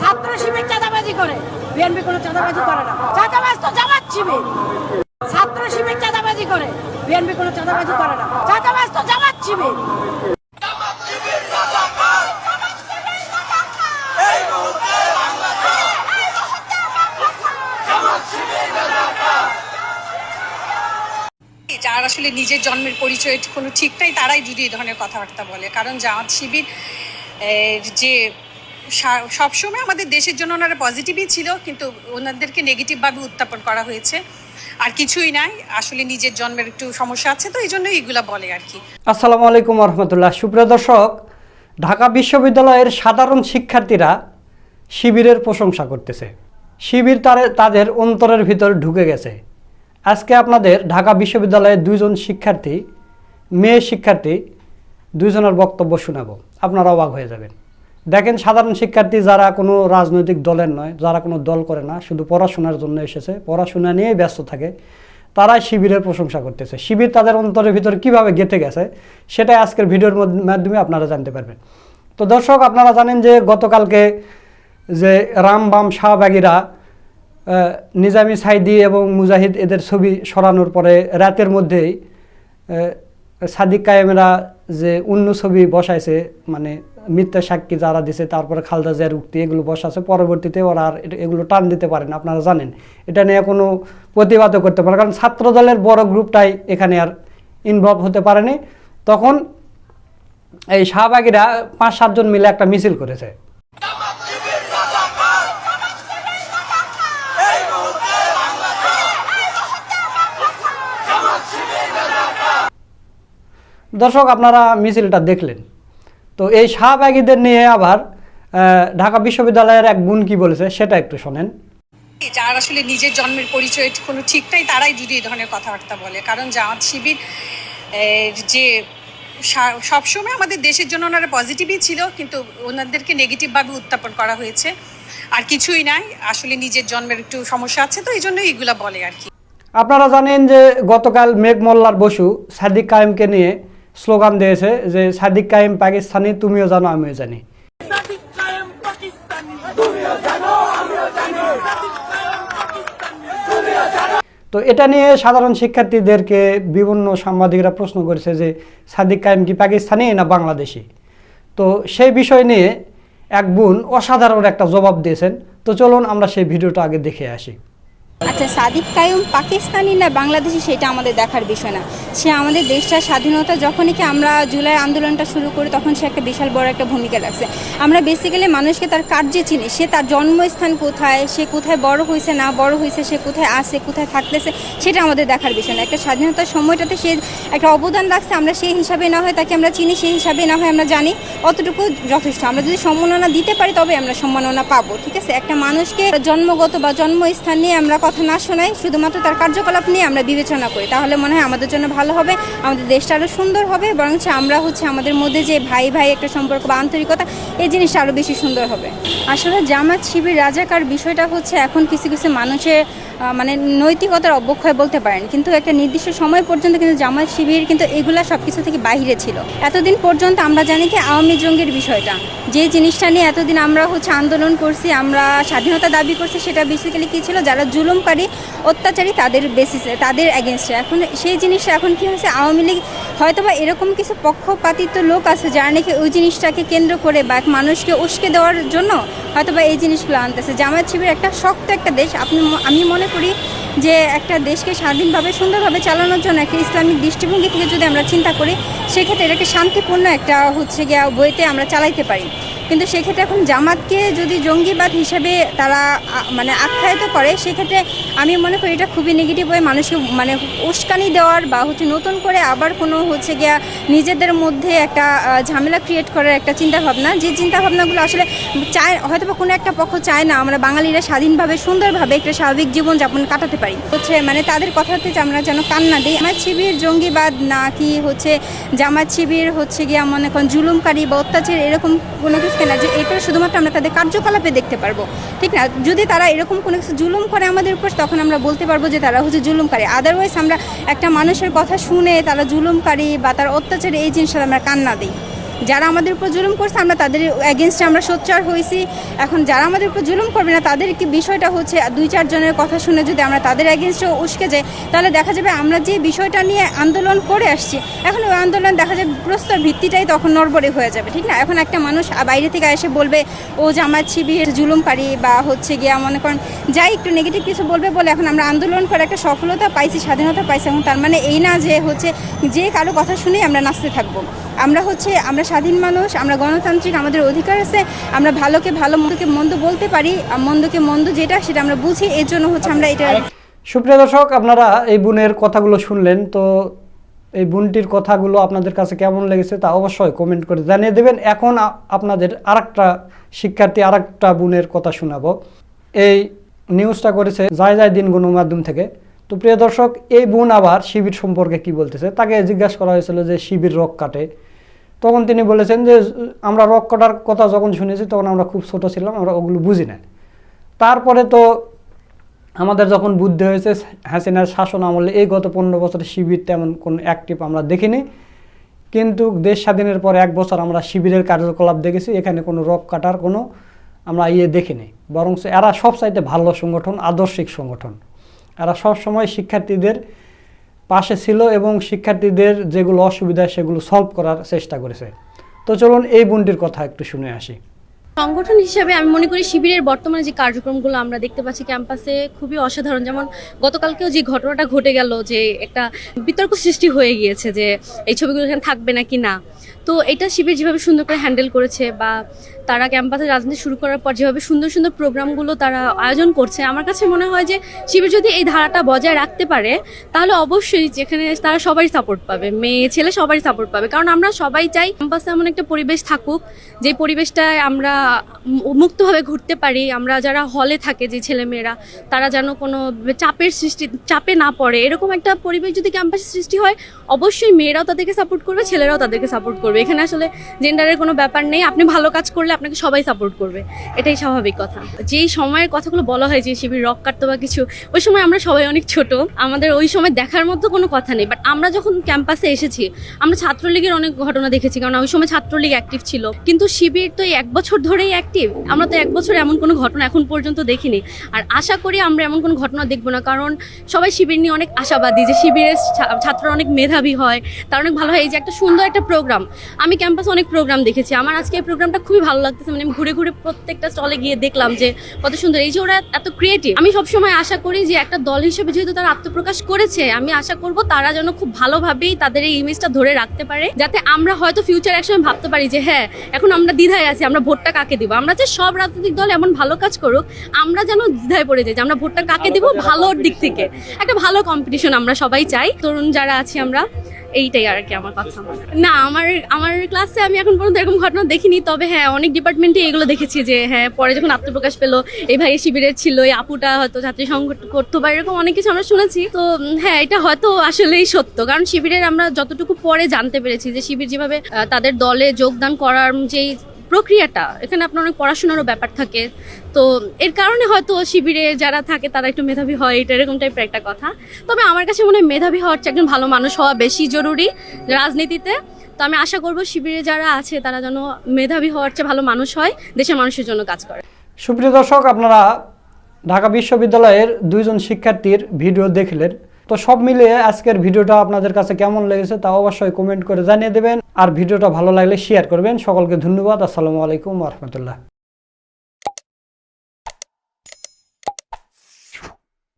ছাত্র শিবির চাঁদাবাজি করে। বিএনপি কোনো চাঁদাবাজি করে না। চাঁদাবাজ তো জামাত শিবির। ছাত্র শিবির চাঁদাবাজি করে। বিএনপি কোনো চাঁদাবাজি করে না। চাঁদাবাজ তো জামাত শিবির। যার আসলে নিজের জন্মের পরিচয় কোনো ঠিক নাই, তারাই যদি এই ধরনের কথাবার্তা বলে। কারণ জামাত শিবির যে সবসময় আমাদের দেশের জন্য ওনারা পজিটিভই ছিল, কিন্তু ওনাদেরকে নেগেটিভভাবে উত্থাপন করা হয়েছে। আর কিছুই নাই, আসলে নিজের জন্মের একটু সমস্যা আছে, তো এই জন্য এগুলা বলে আর কি। আসসালামু আলাইকুম রহমতুল্লাহ সুপ্রিয় দর্শক, ঢাকা বিশ্ববিদ্যালয়ের সাধারণ শিক্ষার্থীরা শিবিরের প্রশংসা করতেছে। শিবির তারে তাদের অন্তরের ভিতর ঢুকে গেছে। আজকে আপনাদের ঢাকা বিশ্ববিদ্যালয়ের দুইজন শিক্ষার্থী, মেয়ে শিক্ষার্থী, দুইজনের বক্তব্য শোনাবো। আপনারা অবাক হয়ে যাবেন। দেখেন সাধারণ শিক্ষার্থী যারা কোনো রাজনৈতিক দলের নয়, যারা কোনো দল করে না, শুধু পড়াশোনার জন্য এসেছে, পড়াশোনা নিয়েই ব্যস্ত থাকে, তারাই শিবিরের প্রশংসা করতেছে। শিবির তাদের অন্তরের ভিতরে কীভাবে গেঁথে গেছে, সেটাই আজকের ভিডিওর মাধ্যমে আপনারা জানতে পারবেন। তো দর্শক, আপনারা জানেন যে গতকালকে যে রাম বাম শাহবাগীরা নিজামি সাইদি এবং মুজাহিদ এদের ছবি সরানোর পরে রাতের মধ্যেই সাদিক কায়েমেরা যে অন্য ছবি বসাইছে মানে মিথ্যা সাক্ষী যারা দিছে, তারপরে খালদা জিয়ার উক্তি, এগুলো বসাছে। পরবর্তীতে ওরা আর এগুলো টান দিতে পারে না, আপনারা জানেন। এটা নিয়ে কোনো প্রতিবাদও করতে পারে কারণ ছাত্র দলের বড় গ্রুপটাই এখানে আর ইনভলভ হতে পারেনি। তখন এই শাহবাগীরা পাঁচ সাতজন মিলে একটা মিছিল করেছে। দর্শক, আপনারা মিছিলটা দেখলেন। তো এই শাহবাগীদের নিয়ে আবার ঢাকা বিশ্ববিদ্যালয়ের এক গুণ কি বলেছে সেটা একটু শোনেন। যার আসলে নিজের জন্মের পরিচয় কোনো ঠিক নাই তারাই যদি এই ধরনের কথাবার্তা বলে। কারণ জামাত শিবির যে সবসময় আমাদের দেশের জন্য ওনারা পজিটিভই ছিল কিন্তু ওনাদেরকে নেগেটিভভাবে উত্থাপন করা হয়েছে। আর কিছুই নাই আসলে নিজের জন্মের একটু সমস্যা আছে তো এই জন্য এগুলা বলে আর কি। আপনারা জানেন যে গতকাল মেঘ মোল্লার বসু সাদিক কায়েমকে নিয়ে স্লোগান দিয়েছে যে সাদিক কায়েম পাকিস্তানি তুমিও জানো আমিও জানি। তো এটা নিয়ে সাধারণ শিক্ষার্থীদেরকে বিভিন্ন সাংবাদিকরা প্রশ্ন করেছে যে সাদিক কায়েম কি পাকিস্তানি না বাংলাদেশি? তো সেই বিষয় নিয়ে এক বোন অসাধারণ একটা জবাব দিয়েছেন। তো চলুন আমরা সেই ভিডিওটা আগে দেখে আসি। আচ্ছা সাদিক কায়ুম পাকিস্তানি না বাংলাদেশি সেটা আমাদের দেখার বিষয় না। সে আমাদের দেশটার স্বাধীনতা যখনই কি আমরা জুলাই আন্দোলনটা শুরু করি, তখন সে একটা বিশাল বড় একটা ভূমিকা রাখছে। আমরা বেসিক্যালি মানুষকে তার কার্যে চিনি। সে তার জন্মস্থান কোথায়, সে কোথায় বড় হয়েছে, না বড় হয়েছে, সে কোথায় আছে, কোথায় থাকতেছে, সেটা আমাদের দেখার বিষয় না। একটা স্বাধীনতার সময়টাতে সে একটা অবদান রাখছে, আমরা সেই হিসাবে না হয় তাকে আমরা চিনি, সেই হিসাবে না হয় আমরা জানি, অতটুকু যথেষ্ট। আমরা যদি সম্মাননা দিতে পারি তবে আমরা সম্মাননা পাবো, ঠিক আছে? একটা মানুষকে জন্মগত বা জন্মস্থান নিয়ে আমরা কথা না শোনাই, শুধুমাত্র তার কার্যকলাপ নিয়ে আমরা বিবেচনা করি। তাহলে মনে হয় আমাদের জন্য ভালো হবে, আমাদের দেশটা আরও সুন্দর হবে বরং আমরা হচ্ছে আমাদের মধ্যে যে ভাই ভাই একটা সম্পর্ক বা আন্তরিকতা, এই জিনিসটা আরও বেশি সুন্দর হবে। আসলে জামাত শিবির রাজাকার বিষয়টা হচ্ছে এখন কিছু কিছু মানুষের মানে নৈতিকতার অবক্ষয় বলতে পারেন। কিন্তু একটা নির্দিষ্ট সময় পর্যন্ত কিন্তু জামাত শিবির কিন্তু এগুলা সব কিছু থেকে বাইরে ছিল। এতদিন পর্যন্ত আমরা জানি কি আওয়ামী জঙ্গের বিষয়টা। যে জিনিসটা নিয়ে এতদিন আমরা হচ্ছে আন্দোলন করছি, আমরা স্বাধীনতা দাবি করছি, সেটা বেসিক্যালি কী ছিল? যারা জুলুমকারী অত্যাচারী তাদের বেসিসে তাদের অ্যাগেনস্টে এখন সেই জিনিসটা এখন কি হয়েছে? আওয়ামী লীগ হয়তোবা এরকম কিছু পক্ষপাতিত্ব লোক আছে যারা নাকি ওই জিনিসটাকে কেন্দ্র করে বা এক মানুষকে উস্কে দেওয়ার জন্য হয়তোবা এই জিনিসগুলো আনতেছে। জামায়াত শিবির একটা শক্ত একটা দেশ। আপনি আমি মনে করি যে একটা দেশকে স্বাধীনভাবে, সুন্দরভাবে চালানোর জন্য একটা ইসলামিক দৃষ্টিভঙ্গি থেকে যদি আমরা চিন্তা করি, সেক্ষেত্রে এটাকে শান্তিপূর্ণ একটা হচ্ছে গিয়া বইতে আমরা চালাইতে পারি। কিন্তু সেক্ষেত্রে এখন জামাতকে যদি জঙ্গিবাদ হিসেবে তারা মানে আখ্যায়িত করে, সেক্ষেত্রে আমি মনে করি এটা খুবই নেগেটিভ হয়ে মানুষকে মানে উস্কানি দেওয়ার বা হচ্ছে নতুন করে আবার কোনো হচ্ছে গিয়া নিজেদের মধ্যে একটা ঝামেলা ক্রিয়েট করার একটা চিন্তাভাবনা। যে চিন্তাভাবনাগুলো আসলে চায় হয়তো বা কোনো একটা পক্ষ চায় না, আমরা বাঙালিরা স্বাধীনভাবে, সুন্দরভাবে একটা স্বাভাবিক জীবন যাপন কাটাতে পারি। হচ্ছে মানে তাদের কথাতে আমরা যেন কান্না দিই আমার শিবির জঙ্গিবাদ না কি হচ্ছে জামাত শিবির হচ্ছে গিয়া মনে করেন জুলুমকারী বা অত্যাচার, এরকম কোনো কিছু না যে এটা শুধুমাত্র আমরা তাদের কার্যকলাপে দেখতে পারব। ঠিক না? যদি তারা এরকম কোনো কিছু জুলুম করে আমাদের উপর, তখন আমরা বলতে পারব যে তারা হচ্ছে জুলুমকারী। আদারওয়াইজ আমরা একটা মানুষের কথা শুনে তারা জুলুমকারী বা তার অত্যাচারে এই জিনিসটা আমরা কান্না দিই। যারা আমাদের উপর জুলুম করছে, আমরা তাদের এগেনস্টে আমরা সোচ্চার হয়েছি। এখন যারা আমাদের উপর জুলুম করবে না, তাদের কি বিষয়টা হচ্ছে, দুই চারজনের কথা শুনে যদি আমরা তাদের এগেনস্টে উস্কে যাই, তাহলে দেখা যাবে আমরা যে বিষয়টা নিয়ে আন্দোলন করে আসছি, এখন ওই আন্দোলন দেখা যাবে প্রস্তর ভিত্তিটাই তখন নড়বড়ে হয়ে যাবে, ঠিক না? এখন একটা মানুষ বাইরে থেকে এসে বলবে, ও যে জামাত শিবির জুলুমকারী বা হচ্ছে গিয়া মনে করেন, যাই একটু নেগেটিভ কিছু বলবে বলে এখন আমরা আন্দোলন করে একটা সফলতা পাইছি, স্বাধীনতা পাইছি, এবং তার মানে এই না যে হচ্ছে, যে কারও কথা শুনেই আমরা নাচতে থাকব। আমরা হচ্ছে, আমরা স্বাধীন মানুষ, আমরা গণতান্ত্রিক, আমাদের অধিকার আছে, আমরা ভালোকে ভালো, মন্দকে মন্দ বলতে পারি মন্দকে মন্দ যেটা, সেটা আমরা বুঝি, এর জন্য হচ্ছে আমরা এটা সুপ্রিয় দর্শক, আপনারা এই বোনের কথাগুলো শুনলেন, তো এই বোনটির কথাগুলো আপনাদের কাছে কেমন লেগেছে তা অবশ্যই কমেন্ট করে জানিয়ে দেবেন। এখন আপনাদের আরেকটা শিক্ষার্থী, আরেকটা বোনের কথা শোনাবো। এই নিউজটা করেছে যায় যায় দিন গণমাধ্যম থেকে। তো প্রিয় দর্শক, এই বোন আবার শিবির সম্পর্কে কি বলতেছে? তাকে জিজ্ঞাসা করা হয়েছিল যে শিবির রক কাটে। তখন তিনি বলেছেন যে, আমরা রক কাটার কথা যখন শুনেছি, তখন আমরা খুব ছোট ছিলাম, আমরা ওগুলো বুঝি না তারপরে তো আমাদের যখন বুদ্ধি হয়েছে, হাসিনার শাসন আমলে এই গত পনেরো বছরে শিবির তেমন কোনো অ্যাক্টিভ আমরা দেখিনি। কিন্তু দেশ স্বাধীনের পর এক বছর আমরা শিবিরের কার্যকলাপ দেখেছি, এখানে কোনো রক কাটার কোনো আমরা ইয়ে দেখিনি। বরং এরা সব চাইতে ভালো সংগঠন, আদর্শিক সংগঠন। এরা সব সময় শিক্ষার্থীদের পাশে ছিল এবং শিক্ষার্থীদের যেগুলো অসুবিধা সেগুলো সলভ করার চেষ্টা করেছে। তো চলুন এই বোনটির কথা একটু শুনে আসি। সংগঠন হিসাবে আমি মনে করি শিবিরের বর্তমানে যে কার্যক্রমগুলো আমরা দেখতে পাচ্ছি ক্যাম্পাসে খুবই অসাধারণ। যেমন গতকালকেও যে ঘটনাটা ঘটে গেল যে একটা বিতর্ক সৃষ্টি হয়ে গিয়েছে যে এই ছবিগুলো এখানে থাকবে নাকি না, তো এটা শিবির যেভাবে সুন্দর করে হ্যান্ডেল করেছে বা তারা ক্যাম্পাসে রাজনীতি শুরু করার পর যেভাবে সুন্দর সুন্দর প্রোগ্রামগুলো তারা আয়োজন করছে, আমার কাছে মনে হয় যে শিবির যদি এই ধারাটা বজায় রাখতে পারে, তাহলে অবশ্যই যেখানে তারা সবাই সাপোর্ট পাবে, মেয়ে, ছেলে সবাই সাপোর্ট পাবে। কারণ আমরা সবাই চাই ক্যাম্পাসে এমন একটা পরিবেশ থাকুক, যে পরিবেশটায় আমরা মুক্তভাবে ঘুরতে পারি। আমরা যারা হলে থাকে যে ছেলেমেয়েরা, তারা যেন কোনো চাপের সৃষ্টি, চাপে না পড়ে। এরকম একটা পরিবেশ যদি ক্যাম্পাসে সৃষ্টি হয়, অবশ্যই মেয়েরাও তাদেরকে সাপোর্ট করবে, ছেলেরাও তাদেরকে সাপোর্ট করবে। এখানে আসলে জেন্ডারের কোনো ব্যাপার নেই। আপনি ভালো কাজ করলে আপনাকে সবাই সাপোর্ট করবে। এটাই স্বাভাবিক কথা। যেই সময়ের কথাগুলো বলা হয় যে শিবির রক কাটতো বা কিছু, ওই সময় আমরা সবাই অনেক ছোট। আমাদের ওই সময় দেখার মতো কোনো কথা নেই। বাট আমরা যখন ক্যাম্পাসে এসেছি, আমরা ছাত্রলীগের অনেক ঘটনা দেখেছি। কারণ ওই সময় ছাত্রলীগ অ্যাক্টিভ ছিল। কিন্তু শিবির তো এক বছর ধরেই অ্যাক্টিভ আমরা তো এক বছর এমন কোনো ঘটনা এখন পর্যন্ত দেখিনি। আর আশা করি আমরা এমন কোনো ঘটনা দেখব না। কারণ সবাই শিবির নিয়ে অনেক আশাবাদী যে শিবিরের ছাত্ররা অনেক মেধাবী হয়। তার অনেক ভালো হয়। এই যে একটা সুন্দর একটা প্রোগ্রাম আমি ক্যাম্পাসে অনেক প্রোগ্রাম দেখেছি। আমার আজকে এই প্রোগ্রামটা খুবই ভালো লাগতেছে মানে ঘুরে ঘুরে প্রত্যেকটা স্টলে গিয়ে দেখলাম যে কত সুন্দর। এই যে ওরা এত ক্রিয়েটিভ আমি সবসময় আশা করি যে একটা দল হিসেবে যেহেতু তারা আত্মপ্রকাশ করেছে আমি আশা করব তারা যেন খুব ভালোভাবেই তাদের এই ইমেজটা ধরে রাখতে পারে যাতে আমরা হয়তো ফিউচার একসময় ভাবতে পারি যে হ্যাঁ এখন আমরা দ্বিধায় আছি আমরা ভোটটা কাকে দিব? আমরা যে সব রাজনৈতিক দল এমন ভালো কাজ করুক আমরা যেন দ্বিধায় পড়ে যাই যে আমরা ভোটটা কাকে দিব? ভালোর দিক থেকে। একটা ভালো কম্পিটিশন আমরা সবাই চাই। তরুণ যারা আছি আমরা এইটাই আর কি আমার কথা। না, আমার আমার ক্লাসে আমি এখন পর্যন্ত এরকম ঘটনা দেখিনি, তবে হ্যাঁ অনেক ডিপার্টমেন্টে এগুলো দেখেছি যে হ্যাঁ পরে যখন আত্মপ্রকাশ পেল, এই ভাই শিবিরের ছিল, এই আপুটা হয়তো ছাত্রী সংগঠন করতো বা এরকম অনেক কিছু আমরা শুনেছি। তো হ্যাঁ এটা হয়তো আসলেই সত্য। কারণ শিবিরের আমরা যতটুকু পরে জানতে পেরেছি যে, শিবির যেভাবে তাদের দলে যোগদান করার যেই প্রক্রিয়াটা, এখানে আপনার অনেক পড়াশোনারও ব্যাপার থাকে। তো এর কারণে হয়তো শিবিরে যারা থাকে তারা একটু মেধাবী হয়, এটা এরকম টাইপের একটা কথা। তবে আমার কাছে মনে হয় মেধাবী হওয়ার চেয়ে একজন ভালো মানুষ হওয়া বেশি জরুরি রাজনীতিতে। তো আমি আশা করব শিবিরে যারা আছে তারা যেন মেধাবী হওয়ার চেয়ে ভালো মানুষ হয়, দেশের মানুষের জন্য কাজ করে। সুপ্রিয় দর্শক, আপনারা ঢাকা বিশ্ববিদ্যালয়ের দুইজন শিক্ষার্থীর ভিডিও দেখলেন। তো সব মিলিয়ে আজকের ভিডিওটা আপনাদের কাছে কেমন লেগেছে তা অবশ্যই কমেন্ট করে জানিয়ে দেবেন। আর ভিডিওটা ভালো লাগলে শেয়ার করবেন। সকলকে ধন্যবাদ। আসসালামু আলাইকুম রহমতুল্লাহ।